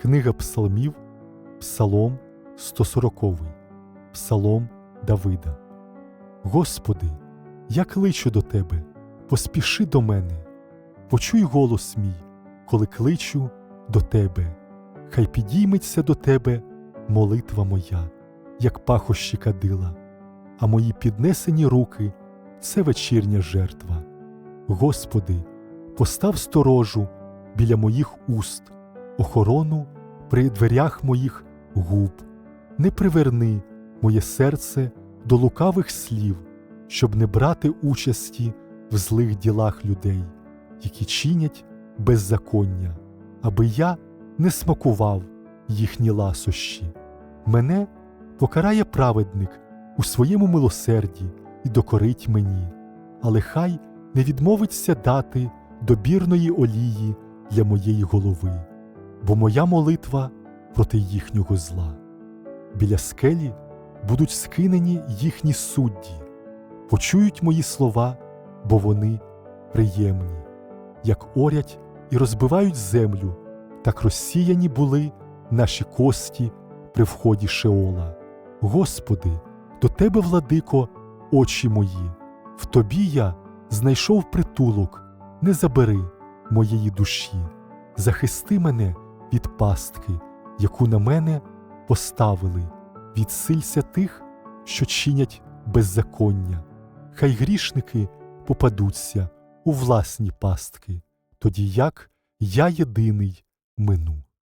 Книга Псалмів, Псалом 140, Псалом Давида. Господи, я кличу до Тебе, поспіши до мене, почуй голос мій, коли кличу до Тебе. Хай підійметься до Тебе молитва моя, як пахощі кадила, а мої піднесені руки це вечірня жертва. Господи, постав сторожу біля моїх уст, охорону при дверях моїх губ, не приверни моє серце до лукавих слів, щоб не брати участі в злих ділах людей, які чинять беззаконня, аби я не смакував їхні ласощі. Мене покарає праведник у своєму милосерді і докорить мені, але хай не відмовиться дати добірної олії для моєї голови, бо моя молитва проти їхнього зла. Біля скелі будуть скинені їхні судді, почують мої слова, бо вони приємні, як орять і розбивають землю, так розсіяні були наші кості при вході Шеола. Господи, до Тебе, владико, очі мої, в Тобі я знайшов притулок, не забери моєї душі, захисти мене від пастки, яку на мене поставили, відсилься тих, що чинять беззаконня. Хай грішники попадуться у власні пастки, тоді як я єдиний мину.